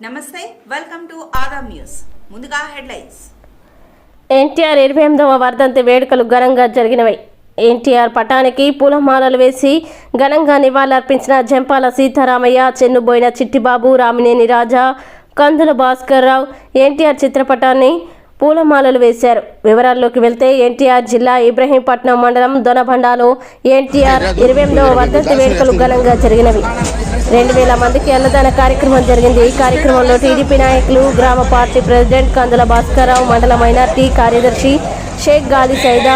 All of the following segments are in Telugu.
నమస్తే వెల్కమ్ టు ఆదాం న్యూస్ ముందుగా హెడ్లైన్స్ ఎన్టీఆర్ ఇరవై ఎనిమిదవ వర్ధంతి వేడుకలు ఘనంగా జరిగినవి. ఎన్టీఆర్ పటానికి పూలమాలలు వేసి ఘనంగా నివాళులర్పించిన జంపాల సీతారామయ్య చెన్నుబోయిన చిట్టిబాబు రామినేని రాజా కందుల భాస్కర్ రావు ఎన్టీఆర్ చిత్రపటాన్ని పూలమాలలు వేశారు. వివరాల్లోకి వెళ్తే ఎన్టీఆర్ జిల్లా ఇబ్రహీంపట్నం మండలం దొనబండాలో ఎన్టీఆర్ ఇరవై ఎనిమిదవ వర్ధంతి వేడుకలు ఘనంగా జరిగినవి. రెండు వేల మందికి అన్నదాన కార్యక్రమం జరిగింది. ఈ కార్యక్రమంలో టీడీపీ నాయకులు గ్రామ పార్టీ ప్రెసిడెంట్ కందుల భాస్కర్రావు మండల మైనార్టీ కార్యదర్శి షేక్ గాలి సైదా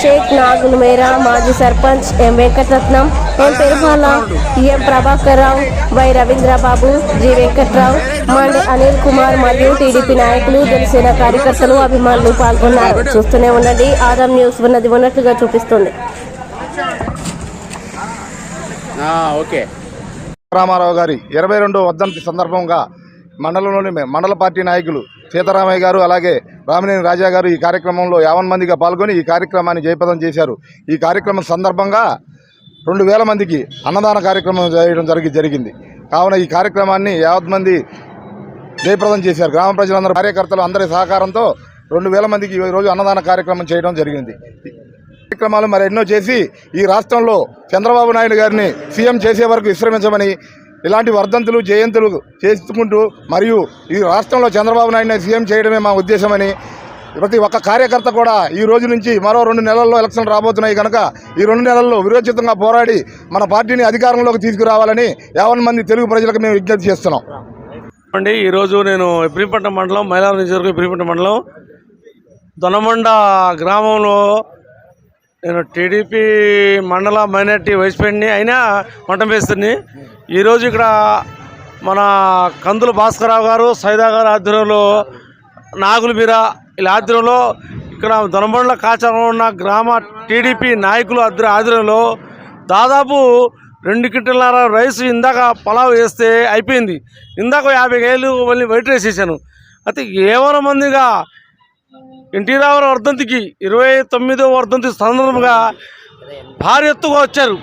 షేక్ నాగుల్ మేరా మాజీ sarpanch M Venkataratnam M Perumala M Prabhakar Rao Y Ravindrababu G Venkatrao Mandi Anil Kumar మరియు టీడీపీ నాయకులు జనసేన కార్యకర్తలు అభిమానులు పాల్గొన్నారు. చూస్తూనే ఉండండి ఆదాం న్యూస్ ఉన్నది ఉన్నట్లుగా చూపిస్తుంది. ఓకే. రామారావు గారి ఇరవై రెండో వర్ధంతి సందర్భంగా మండలంలోని మండల పార్టీ నాయకులు సీతారామయ్య గారు అలాగే రామినేని రాజా గారు ఈ కార్యక్రమంలో యావన్ మందిగా పాల్గొని ఈ కార్యక్రమాన్ని జయప్రదం చేశారు. ఈ కార్యక్రమం సందర్భంగా రెండు వేల మందికి అన్నదాన కార్యక్రమం చేయడం జరిగి జరిగింది. కావున ఈ కార్యక్రమాన్ని యావత్ మంది జయప్రదం చేశారు. గ్రామ ప్రజలందరూ కార్యకర్తలు అందరి సహకారంతో రెండు వేల మందికి ఈ రోజు అన్నదాన కార్యక్రమం చేయడం జరిగింది. కార్యక్రమాలు మరి ఎన్నో చేసి ఈ రాష్ట్రంలో చంద్రబాబు నాయుడు గారిని సీఎం చేసే వరకు విశ్రమించమని ఇలాంటి వర్ధంతులు జయంతులు చేసుకుంటూ మరియు ఈ రాష్ట్రంలో చంద్రబాబు నాయుడు సీఎం చేయడమే మా ఉద్దేశమని ప్రతి ఒక్క కార్యకర్త కూడా ఈ రోజు నుంచి మరో రెండు నెలల్లో ఎలక్షన్ రాబోతున్నాయి కనుక ఈ రెండు నెలల్లో విరోచితంగా పోరాడి మన పార్టీని అధికారంలోకి తీసుకురావాలని యావన్ మంది తెలుగు ప్రజలకు మేము విజ్ఞప్తి చేస్తున్నాం. అండి ఈరోజు నేను ఇబ్రహీంపట్నం మండలం మైలారం నియోజకవర్గం ఇబ్రహీంపట్నం మండలం దొనమండ గ్రామంలో నేను టీడీపీ మండల మైనార్టీ వైస్ ప్రెసిడెంట్ని అయినా మంటం వేస్తుంది ఈరోజు ఇక్కడ మన కందుల భాస్కరరావు గారు సైదా గారు ఆధ్వర్యంలో నాగుల మీర వీళ్ళ ఆధ్వర్యంలో ఇక్కడ దొనబండ్ల కాచారంలో ఉన్న గ్రామ టీడీపీ నాయకులు ఆధ్ర ఆధ్వర్యంలో దాదాపు రెండు క్వింటల్లార రైస్ ఇందాక పలావ్ వేస్తే అయిపోయింది. ఇందాక యాభై వేలు మళ్ళీ వైట్ రైస్ వేసాను అయితే ఏమైనా మందిగా ఎన్టీ రామారావు వర్ధంతికి ఇరవై తొమ్మిదో వర్ధంతి సందర్భంగా భారీ ఎత్తుగా వచ్చారు.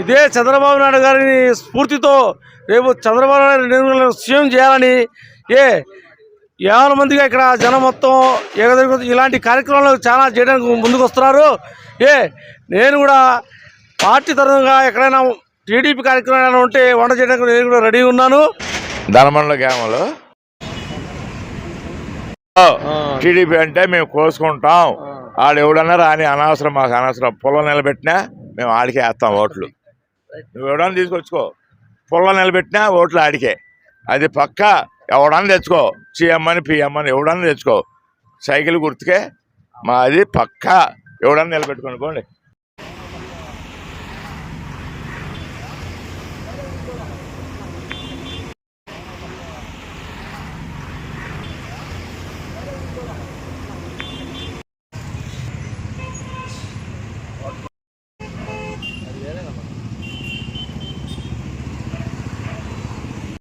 ఇదే చంద్రబాబు నాయుడు గారిని స్ఫూర్తితో రేపు చంద్రబాబు నాయుడు సీఎం చేయాలని ఏ యాభై మందిగా ఇక్కడ జనం మొత్తం ఏకదగ్గ ఇలాంటి కార్యక్రమాలు చాలా చేయడానికి ముందుకు వస్తున్నారు. ఏ నేను కూడా పార్టీ తరంగా ఎక్కడైనా టీడీపీ కార్యక్రమం ఏమైనా ఉంటే వంట చేయడానికి నేను కూడా రెడీ ఉన్నాను. ధనమండల గ్రామంలో టీడీపీ అంటే మేము కోసుకుంటాం. ఆడు ఎవడన్నా రాని అనవసరం మాకు అనవసరం. పొలం నిలబెట్టినా మేము ఆడికే వేస్తాం ఓట్లు. నువ్వు ఎవడన్నా తీసుకొచ్చుకో. పొలం నిలబెట్టినా ఓట్లు ఆడికే. అది పక్క. ఎవడన్నా తెచ్చుకో. సీఎం అని పిఎం అని ఎవడన్నా తెచ్చుకో. సైకిల్ గుర్తుకే. మాది పక్క. ఎవడన్నా నిలబెట్టుకోండి